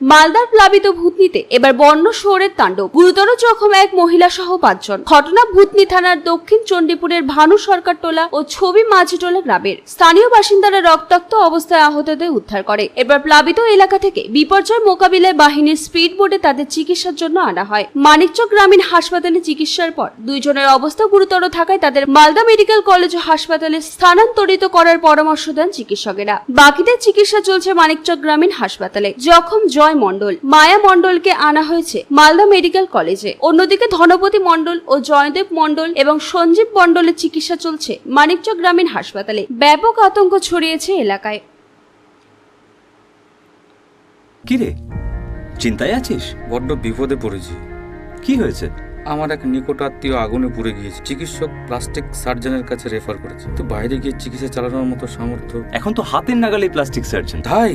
মালদার প্লাবিত ভূতনিতে এবার বন্য শহরের তাণ্ডব। গুরুতর জখম এক মহিলা সহ পাঁচজন। ঘটনা ভূতনি থানার দক্ষিণ চণ্ডীপুরের ভানু সরকার টোলা ও ছবি মাঝিটোলা গ্রামের। স্থানীয় বাসিন্দারা রক্তাক্ত অবস্থায় আহতদের উদ্ধার করে। এবার প্লাবিত এলাকা থেকে বিপর্যয় মোকাবিলায় বাহিনীর স্পিড বোটে তাদের চিকিৎসার জন্য আনা হয়। মানিকচক গ্রামীণ হাসপাতালে চিকিৎসার পর দুইজনের অবস্থা গুরুতর থাকায় তাদের মালদা মেডিকেল কলেজ ও হাসপাতালে স্থানান্তরিত করার পরামর্শ দেন চিকিৎসকেরা। বাকিদের চিকিৎসা চলছে মানিকচক গ্রামীণ হাসপাতালে। জখম জয় মণ্ডল। মায়া মণ্ডলকে আনা হয়েছে মালদা মেডিকেল কলেজে। অন্যদিকে ধনপতি মণ্ডল ও জয়দেব মণ্ডল এবং সঞ্জীব মণ্ডলের চিকিৎসা চলছে মানিকচক গ্রামীণ হাসপাতালে। ব্যাপক আতঙ্ক ছড়িয়েছে এলাকায়। কি রে চিন্তায় আছিস? বড্ড বিপদে পড়েছি। কি হয়েছে? আমার এক নিকট আত্মীয় আগুনে পুড়ে গিয়েছে। চিকিৎসক প্লাস্টিক সার্জনের কাছে রেফার করেছে। তো বাইরে গিয়ে চিকিৎসা চালানোর মতো সামর্থ্য এখন তো হাতের নাগালে প্লাস্টিক সার্জন। ধাই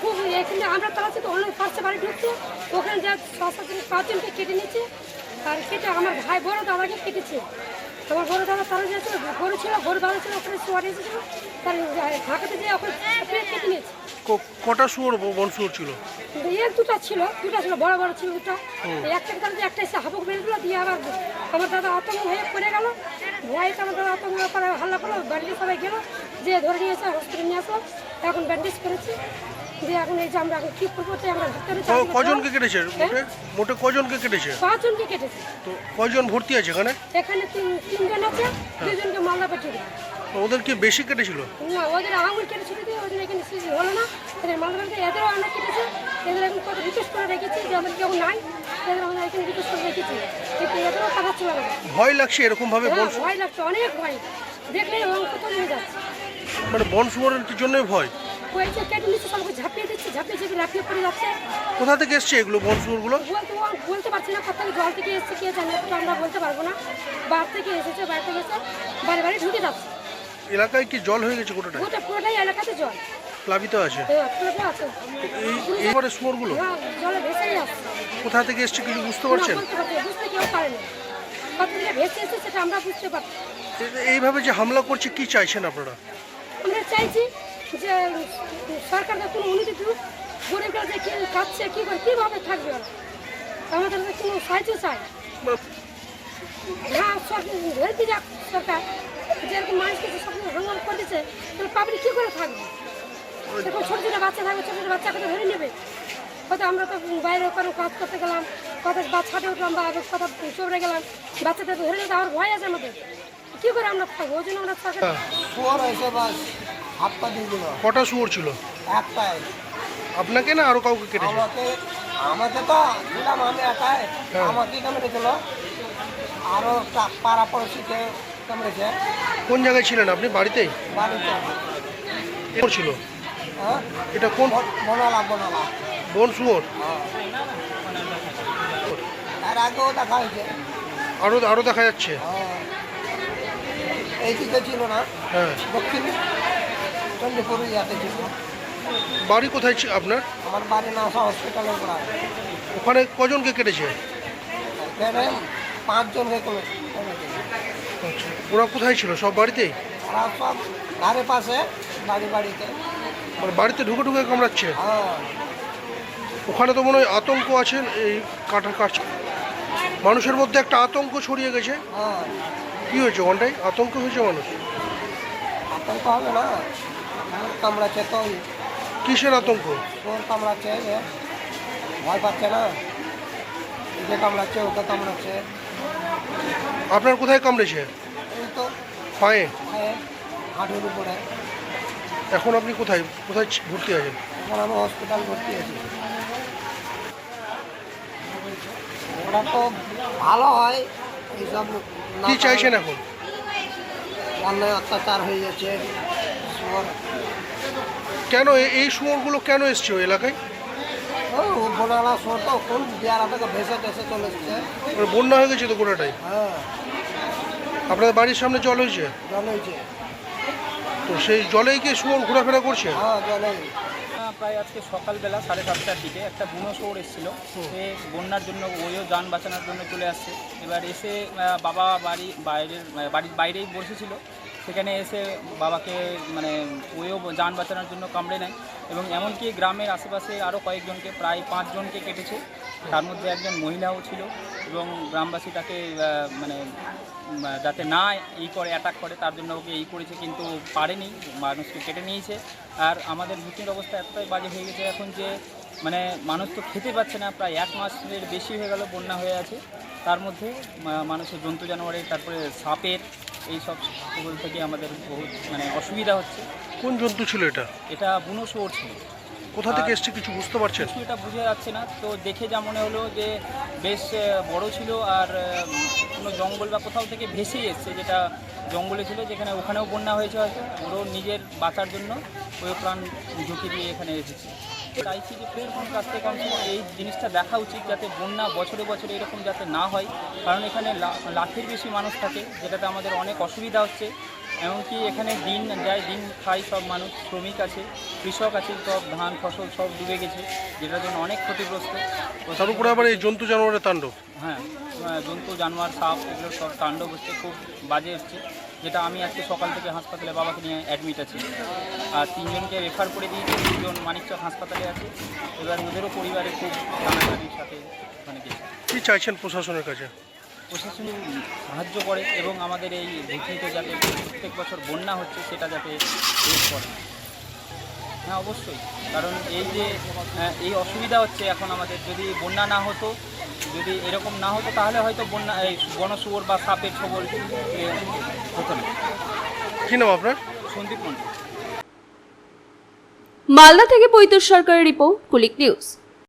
খুব এখানে আমরা তাড়াচ্ছি তো অনেক পাশে বাড়ি ঢুকছে। ওখানে যা ছ সাতজন পাঁচজনকে কেটে নিচ্ছে আর কেটে আমার ভাই বড় দাদাকে কেটেছে। আমার বড় দাদা তারা গিয়েছিল গরু ছিল গরু বাঁধা ছিল ওখানে শোয়ার এসেছিল। তার ঢাকাতে যেয়ে ওখানে কেটে নিয়েছে। কটা শুয়োর বন শুয়োর ছিল? এক দুটা ছিল দুটা ছিল বড় বড় ছিল দুটা। একটা তার একটা এসে হাবুক মেরে দিল দিয়ে আবার আমার দাদা আতঙ্ক হয়ে পড়ে গেল। ভয়ে আমার দাদা আতঙ্ক করে হাল্লা করল ব্যান্ডেজ সবাই গেল যে ধরে নিয়ে এসে হসপিটালে নিয়ে আসলো এখন ব্যান্ডেজ করেছি। দিয়ে এখন এই যে আমরা এখন কী করব তো আমরা ভিতরে ক- কজনকে কেটেছে মোটে মোটে কজনকে কেটেছে? পাঁচজনকে কেটেছে। তো কয়জন ভর্তি আছে এখানে? এখানে তিন তিনজন আছে দুজনকে মালদা পাঠিয়ে তো ওদের কি বেশি কেটেছিল? না ওদের আঙুল কেটে ছুটে দিয়ে ওদের এখানে সিজি হলো না। এদের মালদা বাড়িতে এদেরও অনেক কেটেছে। এদের এখন কত রিকোয়েস্ট করে রেখেছি যে আমাদের কেউ নাই। এদের আমরা এখানে রিকোয়েস্ট করে রেখেছি। কিন্তু এদেরও টাকা চলে গেল ভয় লাগছে এরকম ভাবে বন হ্যাঁ, ভয় লাগছে অনেক ভয়। দেখলে অঙ্ক তো নিয়ে যাচ্ছে। মানে বন শুয়োরের জন্যই ভয়? কোথা থেকে এসছে এগুলো বন শুয়োরগুলো বলতে পারছি না কোথা থেকে জল থেকে এসছে কে জানে তো আমরা বলতে পারব না। বার থেকে এসেছে থেকে এসে ঢুকে যাচ্ছে। এলাকায় কি জল হয়ে গেছে গোটাটা? ওটা পুরোটাই এলাকাতে জল। প্লাবিত আছে? এই এইবারে শুয়োরগুলো? হ্যাঁ কোথা থেকে এসছে কিছু বুঝতে পারছেন? বুঝতে কেউ পারে না সেটা আমরা বুঝতে পারছি এইভাবে যে হামলা করছে কি চাইছেন আপনারা? চাইছি যে সরকার কোনো উন্নতি দিক গরিবরা যে কী খাচ্ছে কী করে, কীভাবে থাকবে ওরা? আমাদের কোনো সাহায্য চাই? হ্যাঁ সরকার যাক সরকার, যেরকম মানুষকে সব হাঙ্গাম করে দিচ্ছে তাহলে পাবলিক কী করে থাকবে? দেখুন ছোটো ছোটো বাচ্চা থাকবে, ছোটো ছোটো বাচ্চাকে তো ধরে নেবে? হয়তো আমরা তো বাইরে কোনো কাজ করতে গেলাম কত বাচ্চাতে উঠলাম বা কত চবড়ে গেলাম, বাচ্চাদের ধরে নিতে আমার ভয় আছে আমাদের। কী করে আমরা থাকব ওই জন্য আমরা হাত পা দিয়ে দিল। কটা শুয়োর ছিল? আপনাকে না আরও কাউকে কেটেছে? আমাকে আমাকে তো দিলাম আমি একাই। আমাকে কামড়েছিল একটা পাড়া পড়োশিকে কামড়েছে কোন জায়গায় ছিলেন আপনি? বাড়িতে? ছিল? হ্যাঁ? এটা কোন বন- বনালা বনালা। বন শুয়োর? তার আগেও দেখা হয়েছে। আরও আরও দেখা যাচ্ছে? হ্যাঁ। এই দিকে ছিল না। হ্যাঁ। দক্ষিণ চন্ডীপুর ইয়াতে ছিল বাড়ি কোথায় ছি- আপনার? আমার বাড়ি নাসা হসপিটালের পড়ায় ওখানে কজনকে কেটেছে? পাঁচজনকে আচ্ছা ওরা কোথায় ছিল? সব বাড়িতেই? সব ধারে পাশে বাড়ি বাড়িতে। মানে বাড়িতে ঢুকে ঢুকে কামড়াচ্ছে? হ্যাঁ। ওখানে তো মনে হয় আতঙ্ক আছে এই কাটা কাজ মানুষের মধ্যে একটা আতঙ্ক ছড়িয়ে গেছে। হ্যাঁ। কি হয়েছে ওখানটায়? আতঙ্ক হয়েছে মানুষ? আতঙ্ক হবে না। কামড়াচ্ছে তো। কিসের আতঙ্ক? চোর কামড়াচ্ছে যে ভয় পাচ্ছে না? একে কামড়াচ্ছে ওকে কামড়াচ্ছে আপনার কোথায় কামড়েছে? এই তো পায়ে? পায়ে হাঁটুর উপরে। এখন আপনি কোথায়? কোথায় ভর্তি আছেন? এখন আমি হসপিটাল ভর্তি আছি। ওরা তো ভালো হয় এইসব কি চাইছেন এখন? অন্যায় অত্যাচার হয়ে যাচ্ছে। কেন এই শুয়োরগুলো কেন এসছে ওই এলাকায়? ও বোনালা শো তো কোন বিয়ারা থেকে ভেসে টেসে চলে এসছে। মানে বন্যা হয়ে গেছে তো গোটাটাই? হ্যাঁ। আপনাদের বাড়ির সামনে জল হয়েছে? জল হয়েছে। তো সেই জলেই কি শুয়োর ঘোরাফেরা করছে? হ্যাঁ জলে আহ, প্রায় আজকে সকালবেলা সাড়ে সাতটার দিকে একটা বুনো শোর এসেছিল। সে বন্যার জন্য ওইও যান বাঁচানোর জন্য চলে আসছে। এবার এসে বাবা বাড়ি বাইরের বাড়ির বাইরেই বসেছিল। সেখানে এসে বাবাকে মানে ওইও যান বাঁচানোর জন্য কামড়ে নেয় এবং এমনকি গ্রামের আশেপাশে আরও কয়েকজনকে, প্রায় পাঁচজনকে কেটেছে। তার মধ্যে একজন মহিলাও ছিল এবং গ্রামবাসী তাকে মানে যাতে না এই করে অ্যাটাক করে, তার জন্য ওকে এই করেছে কিন্তু পারেনি, মানুষকে কেটে নিয়েছে। আর আমাদের ভূতির অবস্থা এতটাই বাজে হয়ে গেছে এখন যে মানে মানুষ তো খেতে পাচ্ছে না, প্রায় এক মাসের বেশি হয়ে গেল বন্যা হয়ে আছে। তার মধ্যে মানুষের জন্তু জানোয়ারের, তারপরে সাপের এই সব সেগুলো থেকে আমাদের বহুত মানে অসুবিধা হচ্ছে। কোন জন্তু ছিল এটা? এটা বুনো শুয়োর ছিল। কোথা থেকে এসছে কিছু বুঝতে পারছেন? কিছু এটা বোঝা যাচ্ছে না। তো দেখে যা মনে হলো যে বেশ বড় ছিল আর কোনো জঙ্গল বা কোথাও থেকে ভেসে এসছে যেটা জঙ্গলে ছিল যেখানে ওখানেও বন্যা হয়েছে হয়তো। ওরও নিজের বাঁচার জন্য ওই প্রাণ ঝুঁকি দিয়ে এখানে এসেছে। চাইছি যে প্রশাসনের কাছ থেকে কম এই জিনিসটা দেখা উচিত যাতে বন্যা বছরে বছরে এরকম যাতে না হয়। কারণ এখানে লাখের বেশি মানুষ থাকে যেটাতে আমাদের অনেক অসুবিধা হচ্ছে। এমনকি এখানে দিন যায় দিন খায় সব মানুষ শ্রমিক আছে কৃষক আছে সব ধান ফসল সব ডুবে গেছে যেটার জন্য অনেক ক্ষতিগ্রস্ত। তার উপরে আবার এই জন্তু জানোয়ারের তাণ্ডব। হ্যাঁ জন্তু জানোয়ার সাপ এগুলো সব তাণ্ডব হচ্ছে খুব বাজে হচ্ছে। যেটা আমি আজকে সকাল থেকে হাসপাতালে বাবাকে নিয়ে অ্যাডমিট আছি। আর তিনজনকে রেফার করে দিয়েছি দুজন মানিকচক হাসপাতালে আছে। এবার ওদেরও পরিবারে খুব টানাটানির সাথে ওখানে গেছে। কি চাইছেন প্রশাসনের কাছে? প্রশাসন সাহায্য করে এবং আমাদের এই ভূতনিতে যাতে প্রত্যেক বছর বন্যা হচ্ছে সেটা যাতে করে। হ্যাঁ অবশ্যই। কারণ এই যে এই অসুবিধা হচ্ছে এখন আমাদের। যদি বন্যা না হতো যদি এরকম না হতো তাহলে হয়তো বন্যা এই বনশুয়োর বা সাপের ছবল হতো না। কি নাম আপনার? সন্দীপ মন্ডল মালদা থেকে পৈতর সরকারের রিপোর্ট কুলিক নিউজ।